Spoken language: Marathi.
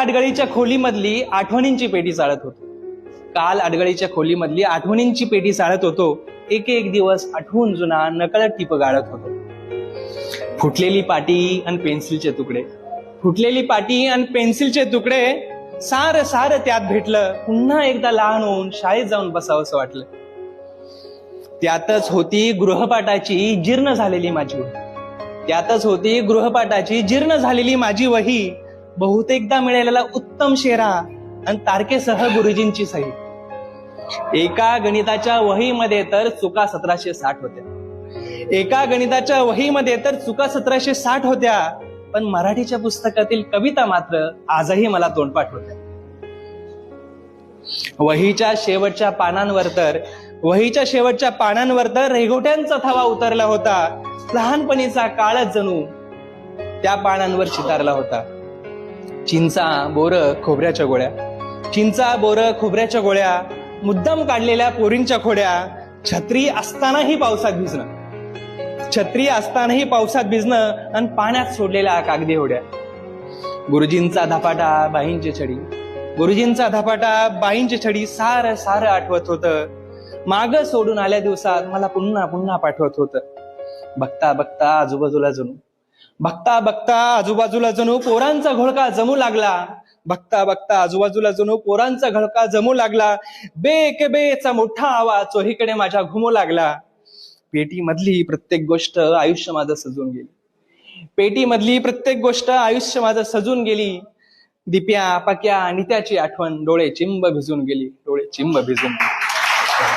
अडगळीच्या खोलीमधली आठवणींची पेटी चाळत होतो. काल अडगळीच्या खोलीमधली आठवणींची पेटी चाळत होतो. एक एक दिवस आठवून जुना नकळत टिप गाळत होतो. फुटलेली पाटी आणि पेन्सिलचे तुकडे. फुटलेली पाटी आणि पेन्सिलचे तुकडे सार सार त्यात भेटलं. पुन्हा एकदा लहान होऊन शाळेत जाऊन बसावंसं वाटलं. त्यातच होती गृहपाठाची जीर्ण झालेली माझी वही. त्यातच होती गृहपाठाची जीर्ण झालेली माझी वही. बहुतेकदा मिळालेला उत्तम शेरा आणि तारखेसह गुरुजींची सही. एका गणिताच्या वहीमध्ये तर चुका सतराशे साठ होत्या. एका गणिताच्या वहीमध्ये तर चुका सतराशे साठ होत्या पण मराठीच्या पुस्तकातील कविता मात्र आजही मला तोंडपाठ होत्या. वहीच्या शेवटच्या पानांवर तर वहीच्या शेवटच्या पानांवर तर रेघोट्यांचा थवा उतरला होता. लहानपणीचा काळच जणू त्या पानांवर चितारला होता. चिंचा बोर खोबऱ्याच्या गोळ्या. चिंचा बोर खोबऱ्याच्या गोळ्या मुद्दाम काढलेल्या पोरींच्या खोड्या छत्री असतानाही पावसात भिजणं. छत्री असतानाही पावसात भिजणं आणि पाण्यात सोडलेल्या कागदी होड्या. गुरुजींचा धपाटा बाईंची छडी. गुरुजींचा धपाटा बाईंची छडी सार सार आठवत होत. माग सोडून आल्या दिवसात मला पुन्हा पुन्हा पाठवत होत. बघता बघता आजूबाजूला जणू बघता बघता आजूबाजूला जणू पोरांचा घोळका जमू लागला. बघता बघता आजूबाजूला जणू पोरांचा घोळका जमू लागला. बे के बेचा मोठा आवाज चोहीकडे माझ्या घुमू लागला. पेटी मधली प्रत्येक गोष्ट आयुष्य माझं सजून गेली. पेटी मधली प्रत्येक गोष्ट आयुष्य माझं सजून गेली. दिप्या पक्या नित्याची आठवण डोळे चिंब भिजून गेली. डोळे चिंब भिजून गेली.